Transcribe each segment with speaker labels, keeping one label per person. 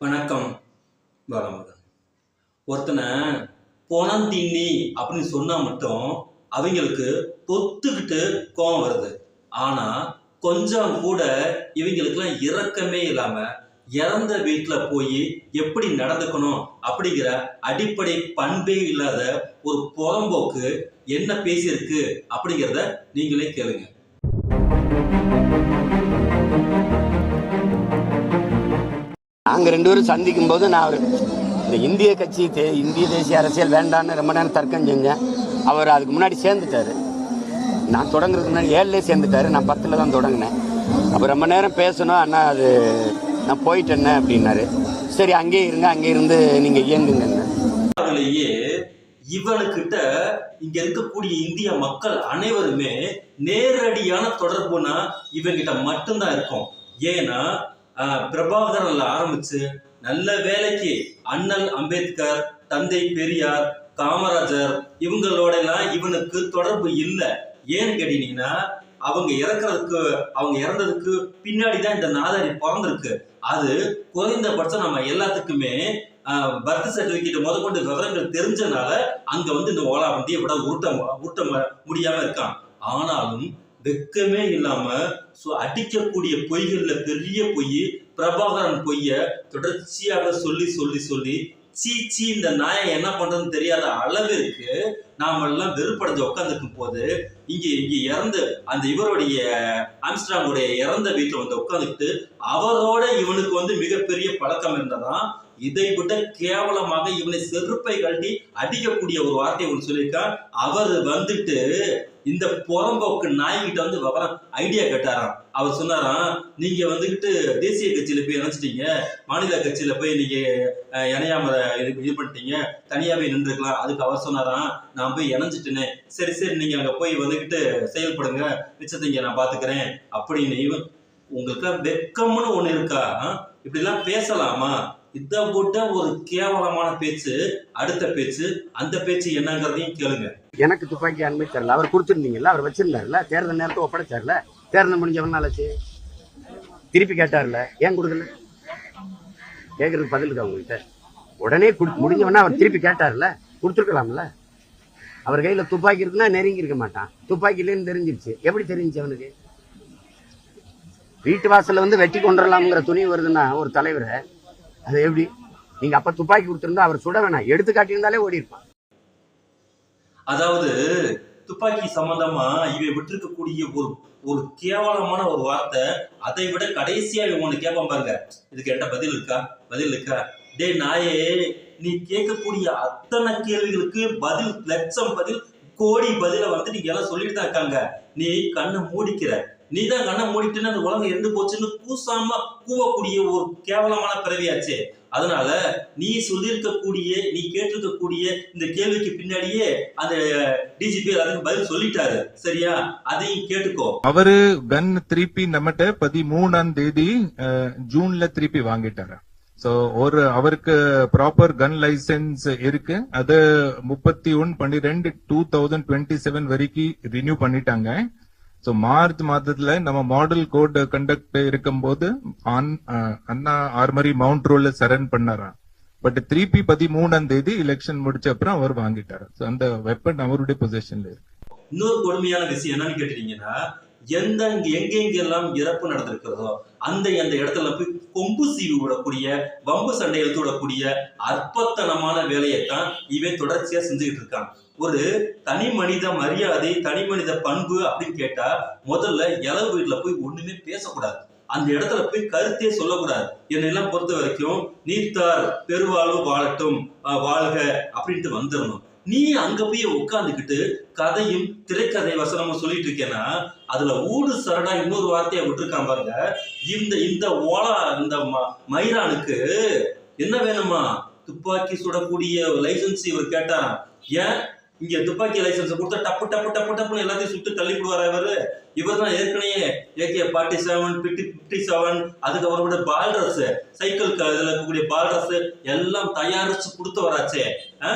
Speaker 1: வணக்கம். வளமுடன். ஒருத்தனை பணம் தின்னி அப்படின்னு சொன்னால் மட்டும் அவங்களுக்கு பொத்துக்கிட்டு கோவம் வருது. ஆனால் கொஞ்சம் கூட இவங்களுக்கெல்லாம் இறக்கமே இல்லாமல் இறந்த வீட்டில் போய் எப்படி நடந்துக்கணும் அப்படிங்கிற அடிப்படை பண்பே இல்லாத ஒரு புறம்போக்கு என்ன பேசியிருக்கு அப்படிங்கிறத நீங்களே கேளுங்க.
Speaker 2: நாங்கள் ரெண்டு பேரும் சந்திக்கும் போது நான் அவர் இந்த இந்திய கட்சி தே- இந்திய தேசிய அரசியல் வேண்டான்னு ரொம்ப நேரம் தர்க்கம் செஞ்சேன். அவர் அதுக்கு முன்னாடி சேர்ந்துட்டாரு. நான் தொடங்குறதுக்கு முன்னாடி ஏழுலேயே சேர்ந்துட்டாரு. நான் பத்தில் தான் தொடங்கினேன். அப்போ ரொம்ப நேரம் பேசணும். அண்ணா அது நான் போயிட்டேன்னே அப்படின்னாரு. சரி அங்கேயே இருங்க அங்கே இருந்து நீங்கள் இயங்குங்க.
Speaker 1: இவனுக்கிட்ட இங்க இருக்கக்கூடிய இந்திய மக்கள் அனைவருமே நேரடியான தொடர்புனா இவங்கிட்ட மட்டும்தான் இருக்கும். ஏன்னா பிரபாகரன்ல ஆரம்பிச்சு நல்ல வேலைக்கு அண்ணல் அம்பேத்கர் தந்தை பெரியார் காமராஜர் இவங்களோட எல்லாம் இவனுக்கு தொடர்பு இல்லை. ஏன்னு கேட்டீங்கன்னா அவங்க இறக்குறதுக்கு அவங்க இறந்ததுக்கு பின்னாடி தான் இந்த நாதாரி பிறந்திருக்கு. அது குறைந்தபட்சம் நம்ம எல்லாத்துக்குமே பர்த் சர்டிபிகேட் முதற்கொண்டு விவரங்கள் தெரிஞ்சனால அங்க வந்து இந்த ஓலா வண்டியை விட உருட்ட உருட்ட முடியாம இருக்கான். ஆனாலும் வெக்கமே இல்லாம சு- அடிக்கக்கூடிய பொய்கள்ல பெரிய பொய் பிரபாகரன் பொய்ய தொடர்ச்சியாக சொல்லி சொல்லி சொல்லி சீ சீ இந்த நாயை என்ன பண்றதுன்னு தெரியாத அளவிற்கு நாம எல்லாம் வெறுப்படைஞ்சு உட்காந்துருக்கும் போது இங்க இங்க இறந்து அந்த இவருடைய ஆம்ஸ்ட்ராங்குடைய இறந்த வீட்டில் வந்து உட்காந்துக்கிட்டு அவரோட இவனுக்கு வந்து மிகப்பெரிய பழக்கம் இருந்ததான் இதை விட கேவலமாக இவனை செருப்பை கழட்டி அடிக்கக்கூடிய ஒரு வார்த்தையை ஒன்று சொல்லியிருக்கான் அவர் வந்துட்டு இந்த புறம்போக்கு நாய்கிட்ட வந்து விவரம் ஐடியா கேட்டாராம். அவர் சொன்னாராம் நீங்க வந்துகிட்டு தேசிய கட்சியில போய் இணைச்சிட்டீங்க. மாநில கட்சியில போய் நீங்க இணையாம இது இது பண்ணிட்டீங்க. தனியாவே நின்றுக்கலாம் அதுக்கு அவர் சொன்னாராம் நான் போய் இணைஞ்சிட்டேனே. சரி சரி நீங்க அங்க போய் வந்துகிட்டு செயல்படுங்க. மிச்சத்தைங்க நான் பாத்துக்கிறேன். அப்படின்னு உங்களுக்கு வெக்கம்னு ஒண்ணு இருக்கா? இப்படிலாம் பேசலாமா? இதை விட ஒரு கேவலமான பேச்சு அடுத்த பேச்சு அந்த பேச்சு என்னங்கிறதையும் கேளுங்க.
Speaker 2: எனக்கு துப்பாக்கி அனுமதி தரல. அவர் கொடுத்துருந்தீங்கல்ல அவர் வச்சிருந்தாருல தேர்தல் நேரத்தை ஒப்படைச்சார்ல தேர்தல் முடிஞ்சவனால நாளாச்சு திருப்பி கேட்டார்ல ஏன் கொடுக்கல? கேட்கறதுக்கு பதில் இருக்கா உங்ககிட்ட? உடனே கொடு முடிஞ்சவனா அவர் திருப்பி கேட்டார்ல கொடுத்துருக்கலாம்ல. அவர் கையில் துப்பாக்கி இருக்குன்னா நெருங்கி இருக்க மாட்டான். துப்பாக்கி இல்லைன்னு தெரிஞ்சிருச்சு. எப்படி தெரிஞ்சுச்சு அவனுக்கு? வீட்டு வாசல்ல வந்து வெட்டி கொண்டுடலாம்ங்கிற துணி வருதுன்னா ஒரு தலைவரை அது எப்படி? நீங்க அப்ப துப்பாக்கி கொடுத்திருந்தா அவர் சுட வேணாம். எடுத்து காட்டியிருந்தாலே ஓடி இருப்பான்.
Speaker 1: அதாவது துப்பாக்கி சம்பந்தமா இவை விட்டிருக்கக்கூடிய ஒரு ஒரு கேவலமான ஒரு வார்த்தை அதை விட கடைசியா இவங்க ஒண்ணு கேட்பான் பாருங்க. இதுக்கு என்கிட்ட பதில் இருக்கா? பதில் இருக்கா? டேய் நாயே நீ கேட்கக்கூடிய அத்தனை கேள்விகளுக்கு பதில் லட்சம் பதில் கோடி பதில வந்து நீங்க எல்லாம் சொல்லிட்டு தான் இருக்காங்க. நீ கண்ணை மூடிக்கிற. நீ தான் கண்ணை மூடிட்டுன்னா அந்த உலகம் இருந்து போச்சுன்னு கூசாம கூவக்கூடிய ஒரு கேவலமான பிறவியாச்சு. அதனால நீ சொல்லியிருக்கக்கூடிய நீ கேட்டிருக்கக்கூடிய இந்த கேள்விக்கு பின்னாடியே அந்த டிஜிபி அதுக்கு பதில் சொல்லிட்டாரு. சரியா? அதையும் கேட்டுக்கோ.
Speaker 3: அவரு கன் திருப்பி நம்மகிட்ட பதிமூணாம் தேதி ஜூன்ல திருப்பி வாங்கிட்டாரு. சோ ஒரு அவருக்கு ப்ராப்பர் கன் லைசென்ஸ் இருக்கு. அது முப்பத்தி ஒன் பன்னிரெண்டு டூ தௌசண்ட் டுவெண்ட்டி செவன் வரைக்கும் ரினியூ பண்ணிட்டாங்க. சோ மார்ச் மாதத்துல நம்ம மாடல் கோட் கண்டக்ட் இருக்கும்போது ஆன்- அண்ணா ஆர்மரி மவுண்ட் ரோல சரண் பண்ணாராம். பட் திருப்பி பதிமூணாம் தேதி எலெக்ஷன் முடிச்ச அப்புறம் அவர் வாங்கிட்டார். அந்த வெப்பன் அவருடைய பொசிஷன்ல இருக்கு.
Speaker 1: இன்னொரு கொடுமையான விஷயம் என்னன்னு கேட்டீங்கன்னா எந்த எங்கெங்கெல்லாம் இறப்பு நடந்திருக்கிறதோ அந்த அந்த இடத்துல போய் கொம்பு சீவி விடக்கூடிய வம்பு சண்டை எழுத்து விடக்கூடிய அற்பத்தனமான வேலையைத்தான் இவன் தொடர்ச்சியா செஞ்சுக்கிட்டு இருக்கான். ஒரு தனி மனித மரியாதை தனி மனித பண்பு அப்படின்னு கேட்டா முதல்ல இளவு வீட்டுல போய் ஒண்ணுமே பேசக்கூடாது. அந்த இடத்துல போய் கருத்தே சொல்லக்கூடாது. என்னெல்லாம் பொறுத்த வரைக்கும் நீத்தார் பெருவாழ்வு வாழட்டும் வாழ்க அப்படின்ட்டு வந்துடணும். நீ அங்க போய் உட்காந்துக்கிட்டு கதையும் திரைக்கதை வசனமும் சொல்லிட்டு இருக்கேன்னா அதுல ஊடு சரடா இன்னொரு வார்த்தையை விட்டுருக்கான் பாருங்க. இந்த இந்த ஓலா இந்த மைரானுக்கு என்ன வேணுமா? துப்பாக்கி சுடக்கூடிய லைசன்ஸ் இவர் கேட்டாராம். ஏன்? இங்க துப்பாக்கி லைசன்ஸ் கொடுத்தா டப்பு டப்பு டப்பு டப்புன்னு எல்லாத்தையும் சுட்டு தள்ளி விடுவாரா இவரு? இவர் தான் ஏற்கனவே AK forty seven fifty fifty seven அதுக்கப்புறம் கூட பால் ட்ரெஸ் சைக்கிள் இதில் இருக்கக்கூடிய பால் ட்ரெஸ் எல்லாம் தயாரிச்சு கொடுத்து வராச்சே. ஆ?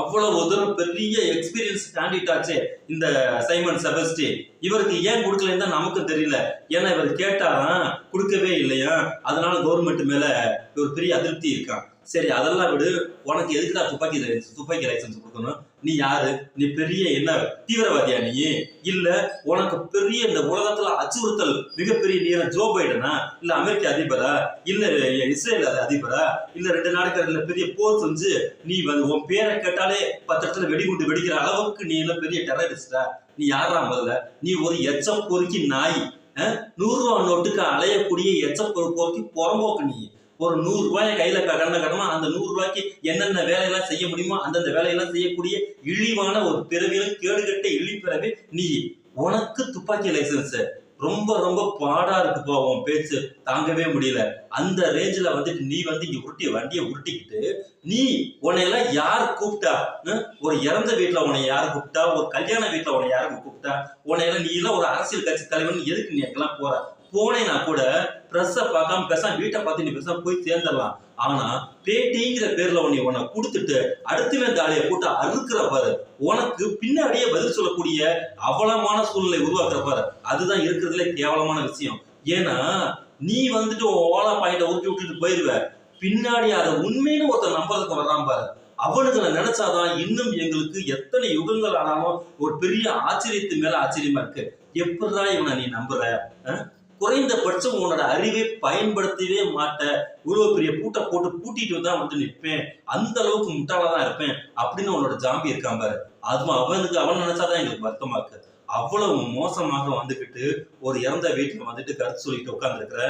Speaker 1: அவ்வளவு தூரம் பெரிய எக்ஸ்பீரியன்ஸ் கேண்டிடேட் ஆச்சு இந்த சைமன் செபஸ்டி. இவருக்கு ஏன் கொடுக்கலன்னு தான் நமக்கும் தெரியல. ஏன்னா இவர் கேட்டாராம் கொடுக்கவே இல்லையா அதனால கவர்மெண்ட் மேல ஒரு பெரிய அதிருப்தி இருக்கான் சரி அதெல்லாம் விடு. உனக்கு எதுக்குடா துப்பாக்கி லைசன்ஸ் துப்பாக்கி லைசன்ஸ் கொடுக்கணும்? நீ யாரு? நீ பெரிய என்ன தீவிரவாதியா நீ? இல்ல உனக்கு பெரிய இந்த உலகத்துல அச்சுறுத்தல் மிகப்பெரிய நீ ஜோ பைடனா? இல்ல அமெரிக்க அதிபரா? இல்ல இஸ்ரேல் அதிபரா? இல்ல ரெண்டு நாடுகள்ல பெரிய போர் செஞ்சு நீ வந்து உன் பேரை கேட்டாலே பத்து இடத்துல வெடிகுண்டு வெடிக்கிற அளவுக்கு நீ எல்லாம் பெரிய டெரரிஸ்டா நீ யாரா முதல்ல? நீ ஒரு எச்சம் பொறுக்கி நாய் நூறு ரூபா நோட்டுக்கு அலையக்கூடிய எச்சம் பொறுக்கி புறம்போக்கு நீ. ஒரு நூறு ரூபாயை கையில கடன கடமா அந்த நூறு ரூபாய்க்கு என்னென்ன வேலையெல்லாம் செய்ய முடியுமோ அந்தந்த வேலையெல்லாம் செய்யக்கூடிய இழிவான ஒரு பிறவியில கேடுகட்ட இழிப்பிறவி நீ உனக்கு துப்பாக்கி லைசன்ஸ் ரொம்ப ரொம்ப பாடா இருக்கு போவோம் பேச்சு. தாங்கவே முடியல. அந்த ரேஞ்சில வந்துட்டு நீ வந்து இங்க உருட்டி வண்டியை உருட்டிக்கிட்டு நீ உன்னையெல்லாம் யார் கூப்பிட்டா? ஒரு இறந்த வீட்டுல உன்னை யார் கூப்பிட்டா? ஒரு கல்யாண வீட்டுல உன்னை யார் கூப்பிட்டா? உன்னையெல்லாம் நீ எல்லாம் ஒரு அரசியல் கட்சி தலைவன் எதுக்கு நீ எல்லாம் போற? போனேன்னா கூட ட்ரெஸ்ஸை பார்க்காம பேசாம வீட்டை பார்த்து நீ பேசாம போய் சேர்ந்துடலாம் ஆனா பேட்டிங்கிற பேர்ல உன்னை உன்னை கொடுத்துட்டு அடுத்தவே தாலியை போட்டு அறுக்கிற பாரு. உனக்கு பின்னாடியே பதில் சொல்லக்கூடிய அவலமான சூழ்நிலை உருவாக்குற பாரு. அதுதான் இருக்கிறதுல கேவலமான விஷயம். ஏன்னா நீ வந்துட்டு உன் ஓலா பாயிண்ட ஊட்டி விட்டுட்டு போயிருவ. பின்னாடி அதை உண்மைன்னு ஒருத்தன் நம்புறதுக்கு வர்றான் பாரு. அவனுங்களை நினைச்சாதான் இன்னும் எங்களுக்கு எத்தனை யுகங்கள் ஆனாலும் ஒரு பெரிய ஆச்சரியத்து மேல ஆச்சரியமா இருக்கு. எப்படிதான் இவனை நீ நம்புற? குறைந்தபட்சம் உன்னோட அறிவை பயன்படுத்தவே மாட்ட இவ்வளவு பெரிய பூட்டை போட்டு பூட்டிட்டு தான் வந்து நிற்பேன். அந்த அளவுக்கு முட்டாளா தான் இருப்பேன் அப்படின்னு உன்னோட ஜாம்பி இருக்கான் பாரு. அதுவும் அவனுக்கு அவன் நினைச்சாதான் எங்களுக்கு வருத்தமா இருக்கு. அவ்வளவு மோசமாக வந்துகிட்டு ஒரு இறந்த வீட்டுல வந்துட்டு கருத்து சொல்லிட்டு உட்கார்ந்துருக்கிற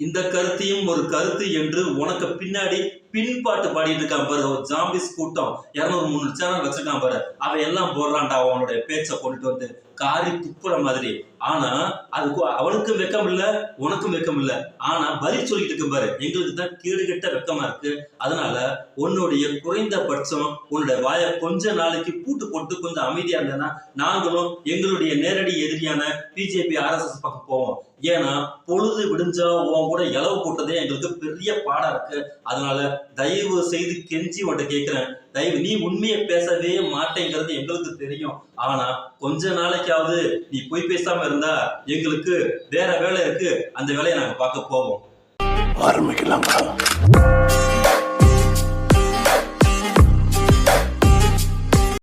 Speaker 1: இந்த கருத்தையும் ஒரு கருத்து என்று உனக்கு பின்னாடி பின்பாட்டு பாடிட்டு இருக்கான் பாரு. ஒரு ஜாம்பிஸ் கூட்டம். இரநூறு முந்நூறு சேனல் வச்சிருக்கான் பாரு. அவன் எல்லாம் போடுறான்டா அவனுடைய பேச்சை கொண்டுட்டு வந்து. காரி துப்புற மாதிரி. ஆனா அதுக்கு அவனுக்கும் வெக்கம் இல்ல உனக்கும் வெக்கம் இல்ல. ஆனா பதில் சொல்லிட்டு இருக்கு பாரு. எங்களுக்கு தான் கேடுகெட்ட வெக்கமா இருக்கு. அதனால உன்னுடைய குறைந்தபட்சம் உன்னுடைய வாய கொஞ்ச நாளைக்கு பூட்டு போட்டு கொஞ்சம் அமைதியா இருந்தேன்னா நாங்களும் எங்களுடைய நேரடி எதிரியான பிஜேபி ஆர்எஸ்எஸ் பக்கம் போவோம். ஏன்னா பொழுது விடிஞ்சா உன் கூட இலவு போட்டதே எங்களுக்கு பெரிய பாடம் இருக்கு. அதனால தயவு செய்து கெஞ்சி உன்கிட்ட கேட்கிறேன் தயவு நீ உண்மையை பேசவே மாட்டேங்கிறது எங்களுக்கு தெரியும். ஆனா கொஞ்ச நாளைக்காவது நீ பொய் பேசாம இருந்தா எங்களுக்கு வேற வேலை இருக்கு. அந்த வேலையை நாங்க பார்க்க போவோம்.
Speaker 4: ஆரம்பிக்கலாம்.